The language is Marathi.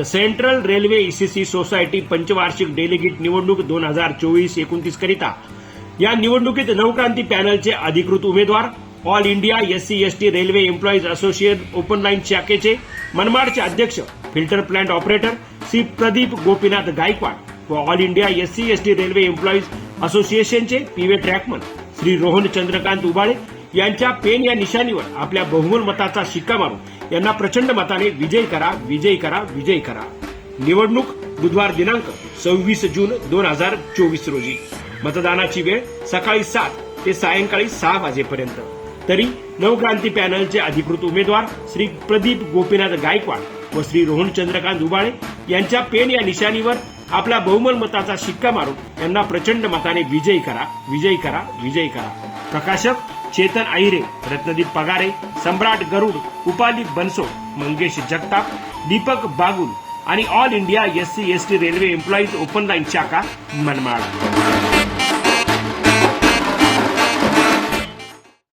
The central railway ECC society पंचवार्षिक delegate निवडणूक दोन हजार चोवीस एकोणतीस करिता. या निवडणुकीत नवक्रांती पॅनलचे अधिकृत उमेदवार all India SC ST railway employees association open line शाखेचे मनमाडचे अध्यक्ष filter plant operator Shri Pradeep Gopinath Gaikwad व all India SC ST railway employees असोसिएशनचे पीवे ट्रॅकमन श्री रोहन चंद्रकांत उबाळे यांच्या पेन या निशाणीवर आपल्या बहुमूल मताचा शिक्का मारून यांना प्रचंड मताने विजयी करा विजयी करा विजयी करा. निवडणूक बुधवार दिनांक सव्वीस जून दोन हजार चोवीस रोजी. मतदानाची वेळ सकाळी सात ते सायंकाळी सहा वाजेपर्यंत. तरी नवक्रांती पॅनलचे अधिकृत उमेदवार श्री प्रदीप गोपीनाथ गायकवाड व श्री रोहन चंद्रकांत उबाळे यांच्या पेन या निशाणीवर आपला बहुमल मताचा शिक्का मारून यांना प्रचंड मताने विजयी करा विजयी करा विजयी करा. प्रकाशक चेतन आहिरे रत्नदीप पगारे सम्राट गरुड उपाली बनसो मंगेश जगताप दीपक बागुल आणि all India S C S T railway employees open line शाखा मनमाड.